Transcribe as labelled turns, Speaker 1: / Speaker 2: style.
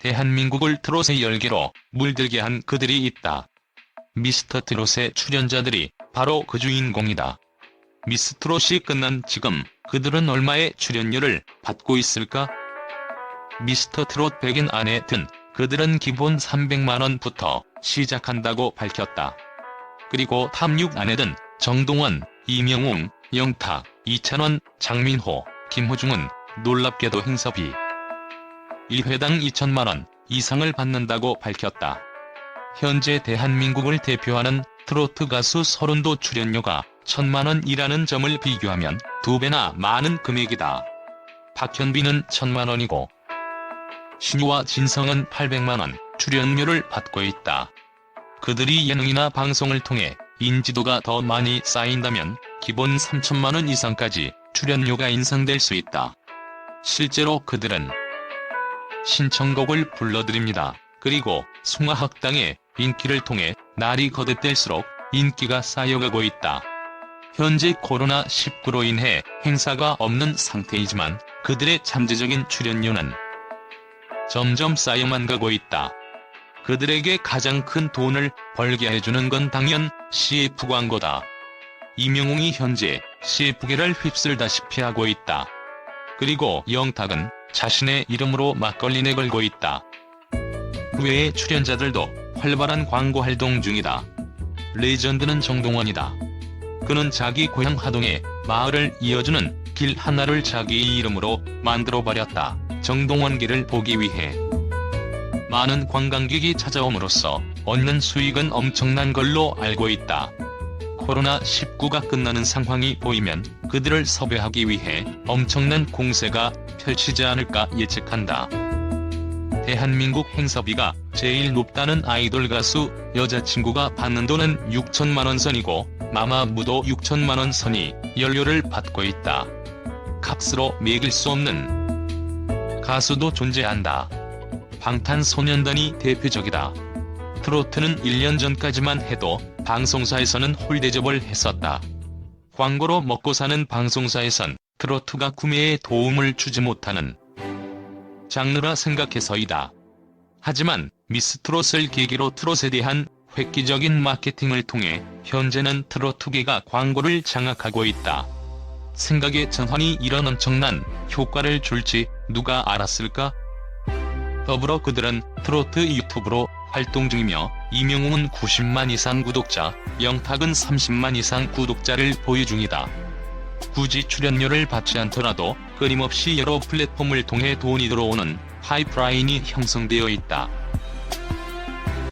Speaker 1: 대한민국을 트롯의 열기로 물들게 한 그들이 있다. 미스터 트롯의 출연자들이 바로 그 주인공이다. 미스 트롯이 끝난 지금 그들은 얼마의 출연료를 받고 있을까? 미스터 트롯 100인 안에 든 그들은 기본 300만원부터 시작한다고 밝혔다. 그리고 탑6 안에 든 정동원, 이명웅, 영탁, 이찬원, 장민호, 김호중은 놀랍게도 행사비 1회당 2천만원 이상을 받는다고 밝혔다. 현재 대한민국을 대표하는 트로트 가수 서른도 출연료가 천만원이라는 점을 비교하면 두 배나 많은 금액이다. 박현빈은 천만원이고 신유와 진성은 800만원 출연료를 받고 있다. 그들이 예능이나 방송을 통해 인지도가 더 많이 쌓인다면 기본 3천만원 이상까지 출연료가 인상될 수 있다. 실제로 그들은 신청곡을 불러드립니다. 그리고 숭아학당의 인기를 통해 날이 거듭될수록 인기가 쌓여가고 있다. 현재 코로나19로 인해 행사가 없는 상태이지만 그들의 잠재적인 출연료는 점점 쌓여만 가고 있다. 그들에게 가장 큰 돈을 벌게 해주는 건 당연 CF 광고다. 이명웅이 현재 CF계를 휩쓸다시피 하고 있다. 그리고 영탁은 자신의 이름으로 막걸리내 걸고 있다. 그 외의 출연자들도 활발한 광고 활동 중이다. 레전드는 정동원이다. 그는 자기 고향 하동에 마을을 이어주는 길 하나를 자기 이름으로 만들어 버렸다. 정동원 길을 보기 위해 많은 관광객이 찾아옴으로써 얻는 수익은 엄청난 걸로 알고 있다. 코로나19가 끝나는 상황이 보이면 그들을 섭외하기 위해 엄청난 공세가 펼치지 않을까 예측한다. 대한민국 행사비가 제일 높다는 아이돌 가수 여자친구가 받는 돈은 6천만원 선이고 마마무도 6천만원 선이 연료를 받고 있다. 값으로 매길 수 없는 가수도 존재한다. 방탄소년단이 대표적이다. 트로트는 1년 전까지만 해도 방송사에서는 홀대접을 했었다. 광고로 먹고 사는 방송사에선 트로트가 구매에 도움을 주지 못하는 장르라 생각해서이다. 하지만 미스트롯을 계기로 트롯에 대한 획기적인 마케팅을 통해 현재는 트로트계가 광고를 장악하고 있다. 생각의 전환이 이런 엄청난 효과를 줄지 누가 알았을까? 더불어 그들은 트로트 유튜브로 활동 중이며 이명웅은 90만 이상 구독자, 영탁은 30만 이상 구독자를 보유 중이다. 굳이 출연료를 받지 않더라도 끊임없이 여러 플랫폼을 통해 돈이 들어오는 파이프라인이 형성되어 있다.